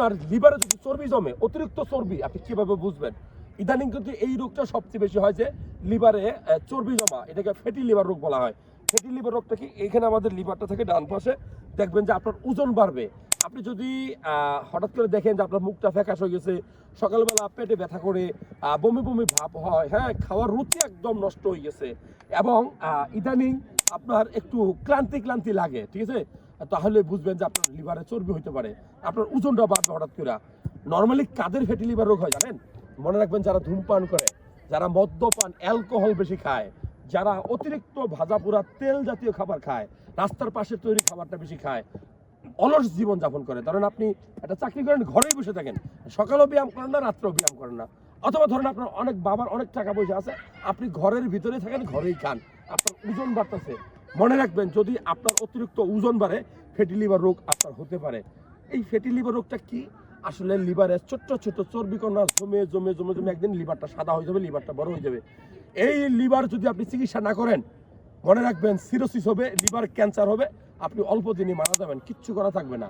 আপনার লিভারে যদি চর্বি জমে, অতিরিক্ত চর্বি, আপনি কীভাবে বুঝবেন? ইদানিং কিন্তু এই রোগটা সবচেয়ে বেশি হয় যে, লিভারে চর্বি জমা, এটাকে ফ্যাটি লিভার রোগ বলা হয়। ফ্যাটি লিভার রোগটা কি? এখানে আমাদের লিভারটা থেকে ডান পাশে। দেখবেন যে আপনার ওজন বাড়বে। আপনি যদি হঠাৎ করে দেখেন যে আপনার মুখটা ফ্যাকাশ হয়ে গেছে, সকালবেলা পেটে ব্যথা করে বমি বমি ভাব হয় হ্যাঁ খাওয়ার রুচি একদম নষ্ট হয়ে গেছে। এবং ইদানিং আপনার একটু ক্লান্তি ক্লান্তি লাগে, ঠিক আছে? তাহলে বুঝবেন যে আপনার লিভারে চর্বি হইতে পারে। আপনার ওজনটা বাড়বে হঠাৎ করে নর্মালি কাদের ফ্যাটি লিভার রোগ হয় জানেন? মনে রাখবেন যারা ধূমপান করে, যারা মদ্যপান, অ্যালকোহল বেশি খায়, যারা অতিরিক্ত ভাজা পোড়া তেল জাতীয় খাবার খায়, রাস্তার পাশে তৈরি খাবারটা বেশি খায়, অলস জীবন যাপন করে। ধরেন আপনি একটা চাকরি করেন, ঘরেই বসে থাকেন, সকালেও ব্যায়াম করেন না, রাত্রেও ব্যায়াম করেন না। অথবা ধরেন আপনার অনেক বাবার অনেক টাকা পয়সা আছে, আপনি ঘরের ভিতরে থাকেন, ঘরেই খান, আপনার ওজন বাড়তেছে। মনে রাখবেন, যদি আপনার অতিরিক্ত ওজন বাড়ে ফ্যাটি লিভার রোগ আপনার হতে পারে। এই ফ্যাটি লিভার রোগটা কি? আসলে লিভারে ছোট্ট ছোট্ট চর্বি কণা জমে জমে জমে জমে একদিন লিভারটা সাদা হয়ে যাবে লিভারটা বড় হয়ে যাবে। এই লিভার যদি আপনি চিকিৎসা না করেন, মনে রাখবেন সিরোসিস হবে লিভার ক্যান্সার হবে, আপনি অল্প দিনে মারা যাবেন, কিচ্ছু করা থাকবে না।